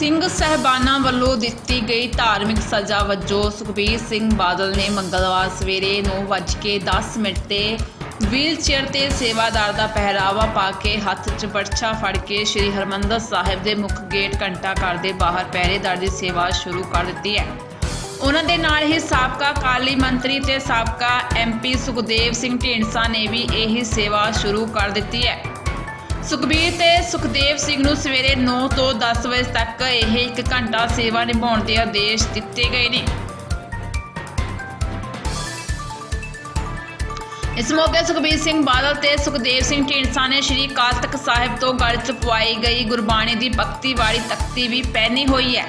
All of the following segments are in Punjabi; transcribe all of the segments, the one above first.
ਸਿੰਘ ਸਹਿਬਾਨਾਂ ਵੱਲੋਂ ਦਿੱਤੀ ਗਈ ਧਾਰਮਿਕ ਸਜ਼ਾ ਵਜੋਂ ਸੁਖਬੀਰ ਸਿੰਘ ਬਾਦਲ ਨੇ ਮੰਗਲਵਾਰ ਸਵੇਰੇ 9:10 ਮਿੰਟ ਤੇ ਵੀਲਚੇਅਰ ਤੇ ਸੇਵਾਦਾਰ ਦਾ ਪਹਿਰਾਵਾ ਪਾ ਕੇ ਹੱਥ 'ਚ ਬਰਛਾ ਫੜ ਕੇ ਸ੍ਰੀ ਹਰਮੰਦਰ ਸਾਹਿਬ ਦੇ ਮੁੱਖ ਗੇਟ ਘੰਟਾ ਘਰ ਦੇ ਬਾਹਰ ਪਹਿਰੇਦਾਰ ਦੀ ਸੇਵਾ ਸ਼ੁਰੂ ਕਰ ਦਿੱਤੀ ਹੈ। ਉਹਨਾਂ ਦੇ ਨਾਲ ਹੀ ਸਾਬਕਾ ਕਾਲੀ ਮੰਤਰੀ ਤੇ ਸਾਬਕਾ ਐਮਪੀ ਸੁਖਦੇਵ ਸਿੰਘ ਢੀਂਡਸਾ ਨੇ ਵੀ ਇਹੀ ਸੇਵਾ ਸ਼ੁਰੂ ਕਰ ਦਿੱਤੀ ਹੈ। ਸੁਖਬੀਰ ਤੇ ਸੁਖਦੇਵ ਸਿੰਘ ਨੂੰ ਸਵੇਰੇ 9 ਤੋਂ 10 ਵਜੇ ਤੱਕ ਇਹ ਇੱਕ ਘੰਟਾ ਸੇਵਾ ਨਿਭਾਉਣ ਦੇ ਆਦੇਸ਼ ਦਿੱਤੇ ਗਏ ਨੇ। ਇਸ ਮੌਕੇ ਸੁਖਬੀਰ ਸਿੰਘ ਬਾਦਲ ਤੇ ਸੁਖਦੇਵ ਸਿੰਘ ਢੀਂਡਸਾ ਨੇ ਸ਼੍ਰੀ ਕਾਲ ਤਖਤ ਸਾਹਿਬ ਤੋਂ ਗਲ ਚ ਪਵਾਈ ਗਈ। ਗੁਰਬਾਣੀ ਦੀ ਭਗਤੀ ਵਾਲੀ ਤਖਤੀ ਵੀ ਪਹਿਨੀ ਹੋਈ ਹੈ।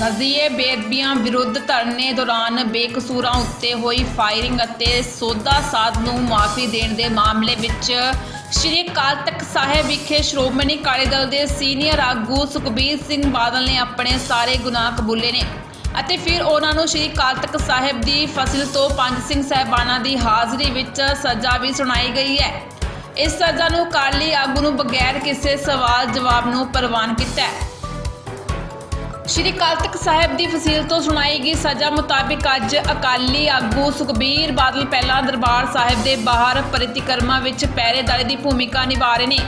ਨਜ਼ੀਏ ਬੇਦਬੀਆਂ ਵਿਰੁੱਧ ਧਰਨੇ ਦੌਰਾਨ ਬੇਕਸੂਰਾਂ ਉੱਤੇ ਹੋਈ ਫਾਇਰਿੰਗ ਅਤੇ ਸੋਦਾ ਸਾਧ ਨੂੰ ਮਾਫੀ ਦੇਣ ਦੇ ਮਾਮਲੇ ਵਿੱਚ ਸ਼੍ਰੀ ਅਕਾਲ ਤਖਤ ਸਾਹਿਬ ਵਿਖੇ ਸ਼੍ਰੋਮਣੀ ਅਕਾਲੀ ਦਲ ਦੇ ਸੀਨੀਅਰ ਆਗੂ ਸੁਖਬੀਰ ਸਿੰਘ ਬਾਦਲ ਨੇ ਆਪਣੇ ਸਾਰੇ ਗੁਨਾਹ ਕਬੂਲੇ ਨੇ ਅਤੇ ਫਿਰ ਉਹਨਾਂ ਨੂੰ ਸ਼੍ਰੀ ਅਕਾਲ ਤਖਤ ਸਾਹਿਬ ਦੀ ਫਸਲ ਤੋਂ ਪੰਜ ਸਿੰਘ ਸਾਹਿਬਾਨਾਂ ਦੀ ਹਾਜ਼ਰੀ ਵਿੱਚ ਸਜ਼ਾ ਵੀ ਸੁਣਾਈ ਗਈ ਹੈ। ਇਸ ਸਜ਼ਾ ਨੂੰ ਅਕਾਲੀ ਆਗੂ ਨੂੰ ਬਗੈਰ ਕਿਸੇ ਸਵਾਲ ਜਵਾਬ ਨੂੰ ਪ੍ਰਵਾਨ ਕੀਤਾ ਹੈ। ਸ਼੍ਰੀ ਅਕਾਲ ਤਖਤ ਸਾਹਿਬ ਦੀ ਫਸੀਲ ਤੋਂ ਸੁਣਾਈ ਗਈ ਸਜ਼ਾ ਮੁਤਾਬਿਕ ਅੱਜ ਅਕਾਲੀ ਆਗੂ ਸੁਖਬੀਰ ਬਾਦਲ ਪਹਿਲਾਂ ਦਰਬਾਰ ਸਾਹਿਬ ਦੇ ਬਾਹਰ ਪ੍ਰਤੀਕਰਮਾ ਵਿੱਚ ਪਹਿਰੇਦਾਰੀ ਦੀ ਭੂਮਿਕਾ ਨਿਭਾ ਰਹੇ ਨੇ।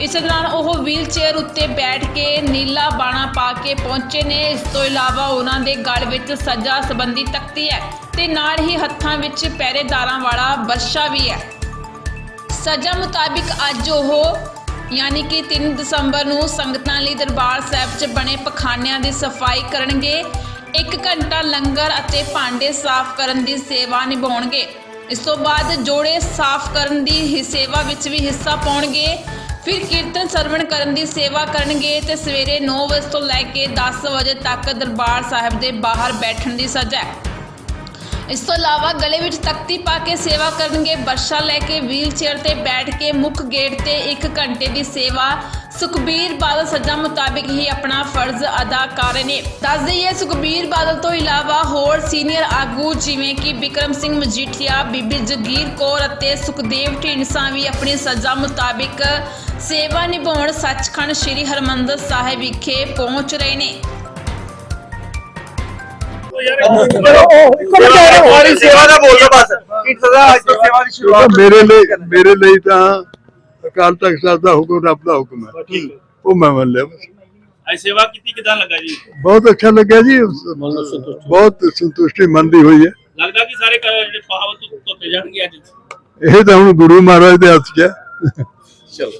ਇਸ ਦੌਰਾਨ ਉਹ ਵੀਲ ਚੇਅਰ ਉੱਤੇ ਬੈਠ ਕੇ ਨੀਲਾ ਬਾਣਾ ਪਾ ਕੇ ਪਹੁੰਚੇ ਨੇ। ਇਸ ਤੋਂ ਇਲਾਵਾ ਉਹਨਾਂ ਦੇ ਗਲ ਵਿੱਚ ਸਜ਼ਾ ਸੰਬੰਧੀ ਤਖਤੀ ਹੈ ਤੇ ਨਾਲ ਹੀ ਹੱਥਾਂ ਵਿੱਚ ਪਹਿਰੇਦਾਰਾਂ ਵਾਲਾ ਬਰਸ਼ਾ ਵੀ ਹੈ। ਸਜ਼ਾ ਮੁਤਾਬਿਕ ਅੱਜ ਉਹ ਯਾਨੀ ਕਿ 3 ਦਸੰਬਰ ਨੂੰ ਸੰਗਤਾਂ ਲਈ ਦਰਬਾਰ ਸਾਹਿਬ 'ਚ ਬਣੇ ਪਖਾਨਿਆਂ ਦੀ ਸਫ਼ਾਈ ਕਰਨਗੇ। 1 ਘੰਟਾ ਲੰਗਰ ਅਤੇ ਭਾਂਡੇ ਸਾਫ਼ ਕਰਨ ਦੀ ਸੇਵਾ ਨਿਭਾਉਣਗੇ। ਇਸ ਤੋਂ ਬਾਅਦ ਜੋੜੇ ਸਾਫ਼ ਕਰਨ ਦੀ ਸੇਵਾ ਵਿੱਚ ਵੀ ਹਿੱਸਾ ਪਾਉਣਗੇ। ਫਿਰ ਕੀਰਤਨ ਸਰਵਣ ਕਰਨ ਦੀ ਸੇਵਾ ਕਰਨਗੇ ਤੇ ਸਵੇਰੇ 9 ਵਜੇ ਤੋਂ ਲੈ ਕੇ 10 ਵਜੇ ਤੱਕ ਦਰਬਾਰ ਸਾਹਿਬ ਦੇ ਬਾਹਰ ਬੈਠਣ ਦੀ ਸਜ਼ਾ ਹੈ। ਇਸ ਤੋਂ ਇਲਾਵਾ ਗਲੇ ਵਿੱਚ ਤਖਤੀ ਪਾ ਕੇ ਸੇਵਾ ਕਰਨਗੇ, ਬਰਸ਼ਾ ਲੈ ਕੇ ਵੀਲ ਚੇਅਰ ਤੇ ਬੈਠ ਕੇ ਮੁੱਖ ਗੇਟ ਤੇ 1 ਘੰਟੇ ਦੀ ਸੇਵਾ। ਸੁਖਬੀਰ ਬਾਦਲ ਸਜ਼ਾ ਮੁਤਾਬਿਕ ਹੀ ਆਪਣਾ ਫਰਜ਼ ਅਦਾ ਕਰ ਰਹੇ ਨੇ। ਦੱਸ ਦਈਏ, ਸੁਖਬੀਰ ਬਾਦਲ ਤੋਂ ਇਲਾਵਾ ਹੋਰ ਸੀਨੀਅਰ ਆਗੂ ਜਿਵੇਂ ਕਿ ਬਿਕਰਮ ਸਿੰਘ ਮਜੀਠੀਆ, ਬੀਬੀ ਜਗੀਰ ਕੌਰ ਅਤੇ ਸੁਖਦੇਵ ਢੀਂਡਸਾ ਵੀ ਆਪਣੀ ਸਜ਼ਾ ਮੁਤਾਬਿਕ ਸੇਵਾ ਨਿਭਾਉਣ ਸੱਚਖੰਡ ਸ੍ਰੀ ਹਰਮੰਦਰ ਸਾਹਿਬ ਵਿਖੇ ਪਹੁੰਚ ਰਹੇ ਨੇ। ਤੁਹਾਡੀ ਸੇਵਾ ਦਾ ਬੋਲੋ ਬਸ ਕਿ ਸਦਾ ਅੱਜ ਤੋਂ ਸੇਵਾ ਦੀ ਤਾਂ ਸ਼ੁਰੂਆਤ ਮੇਰੇ ਲਈ ਮੇਰੇ ਲਈ ਤਾਂ ਅਕਾਲ ਤਖਤ ਸਾਹਿਬ ਦਾ ਹੁਕਮ ਰੱਬ ਦਾ ਹੁਕਮ ਹੈ। ਉਹ ਮੈਂ ਮੰਨ ਲਿਆ ਬਸ। ਅੱਜ ਸੇਵਾ ਕੀਤੀ ਕਿਦਾਂ ਲੱਗਾ ਜੀ? ਬਹੁਤ ਅੱਛਾ ਲੱਗਿਆ ਜੀ। ਬਹੁਤ ਸੰਤੁਸ਼ਟੀ ਮਨ ਦੀ ਹੋਈ ਹੈ। ਲੱਗਦਾ ਕਿ ਸਾਰੇ ਜਿਹੜੇ ਧੁ- ਧੁੱਤੇ ਜਾਣਗੇ ਅੱਜ। ਇਹ ਤਾਂ ਹੁਣ ਗੁਰੂ ਮਹਾਰਾਜ ਦੇ ਹੱਥ 'ਚ ਹੈ। ਚਲੋ।